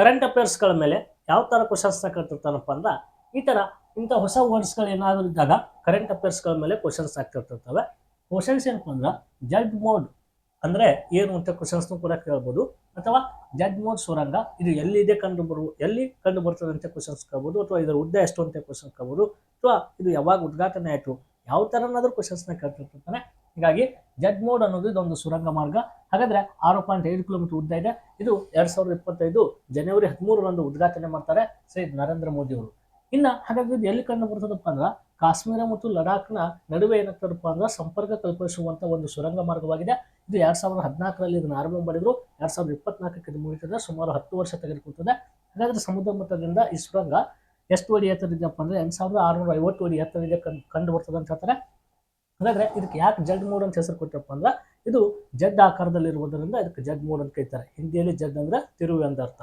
Current ಅಫೇರ್ಸ್ಗಳ ಮೇಲೆ ಯಾವ ಥರ ಕ್ವಶನ್ಸ್ನ ಕೇಳ್ತಿರ್ತಾನಪ್ಪ ಅಂದ್ರೆ ಈ ಥರ ಇಂಥ ಹೊಸ ವರ್ಡ್ಸ್ಗಳು ಏನಾದರೂ ಇದ್ದಾಗ ಕರೆಂಟ್ ಅಫೇರ್ಸ್ಗಳ ಮೇಲೆ ಕ್ವಶನ್ಸ್ ಆಗ್ತಿರ್ತಿರ್ತವೆ ಕ್ವಶನ್ಸ್ ಏನಪ್ಪ ಅಂದ್ರೆ ಜಡ್ ಮೋಡ್ ಅಂದರೆ ಏನು ಅಂತ ಕ್ವಶನ್ಸ್ನು ಕೂಡ ಕೇಳ್ಬೋದು. ಅಥವಾ ಜಡ್ ಮೋಡ್ ಸುರಂಗ ಇದು ಎಲ್ಲಿದೆ ಕಂಡು ಬರು, ಎಲ್ಲಿ ಕಂಡು ಬರ್ತದೆ ಅಂತ ಕ್ವಶನ್ಸ್ ಕೇಳ್ಬೋದು. ಅಥವಾ ಇದರ ಉದ್ದ ಎಷ್ಟು ಅಂತ ಕ್ವಶನ್ ಕೇಳ್ಬೋದು. ಅಥವಾ ಇದು ಯಾವಾಗ ಉದ್ಘಾಟನೆ ಆಯಿತು, ಯಾವ ಥರನಾದರೂ ಕ್ವಶನ್ಸ್ನ ಕೇಳ್ತಿರ್ತಾನೆ. ಹೀಗಾಗಿ ಜಡ್ ಮೋಡ್ ಅನ್ನೋದು ಇದೊಂದು ಸುರಂಗ ಮಾರ್ಗ. ಹಾಗಾದ್ರೆ ಆರು ಪಾಯಿಂಟ್ ಐದು ಕಿಲೋಮೀಟರ್ ಉದ್ದ ಇದೆ. ಇದು ಎರಡ್ ಸಾವಿರದ ಇಪ್ಪತ್ತೈದು ಜನವರಿ ಹದಿಮೂರರಂದು ಉದ್ಘಾಟನೆ ಮಾಡ್ತಾರೆ ಶ್ರೀ ನರೇಂದ್ರ ಮೋದಿ ಅವರು. ಇನ್ನ ಹಾಗಾಗಿ ಇದು ಎಲ್ಲಿ ಕಂಡು ಬರ್ತದಪ್ಪ ಅಂದ್ರೆ ಕಾಶ್ಮೀರ ಮತ್ತು ಲಡಾಖ್ನ ನಡುವೆ ಏನಾಗ್ತದಪ್ಪ ಅಂದ್ರೆ ಸಂಪರ್ಕ ಕಲ್ಪಿಸುವಂತ ಒಂದು ಸುರಂಗ ಮಾರ್ಗವಾಗಿದೆ. ಇದು ಎರಡ್ ಸಾವಿರದ ಹದಿನಾಲ್ಕರಲ್ಲಿ ಇದನ್ನು ಆರಂಭ ಮಾಡಿದ್ರು. ಎರಡ್ ಸಾವಿರದ ಇಪ್ಪತ್ನಾಲ್ಕಕ್ಕೆ ಇದು ಮುಗಿತದೆ. ಸುಮಾರು ಹತ್ತು ವರ್ಷ ತೆಗೆದುಕೊಳ್ತದೆ. ಹಾಗಾದ್ರೆ ಸಮುದ್ರ ಮಟ್ಟದಿಂದ ಈ ಸುರಂಗ ಎಷ್ಟು ಅಡಿ ಇದೆಯಪ್ಪ ಅಂದ್ರೆ ಎಂಟು ಸಾವಿರದ ಆರುನೂರ ಐವತ್ತು ಅಡಿ ಎತ್ತರ ಕಂಡು ಕಂಡು ಬರ್ತದೆ ಅಂತ ಹೇಳ್ತಾರೆ. ಹಾಗಾದ್ರೆ ಇದಕ್ಕೆ ಯಾಕೆ ಜಡ್ ಮೂಡ್ ಅಂತ ಹೆಸರು ಕೊಟ್ಟರಪ್ಪ ಅಂದ್ರೆ ಇದು ಜಡ್ ಆಕಾರದಲ್ಲಿರುವುದರಿಂದ ಇದಕ್ಕೆ ಜಡ್ ಮೂಡ್ ಅಂತ ಕರೀತಾರೆ. ಹಿಂದಿಯಲ್ಲಿ ಜಡ್ ಅಂದ್ರೆ ತಿರುವೆ ಅಂತ ಅರ್ಥ.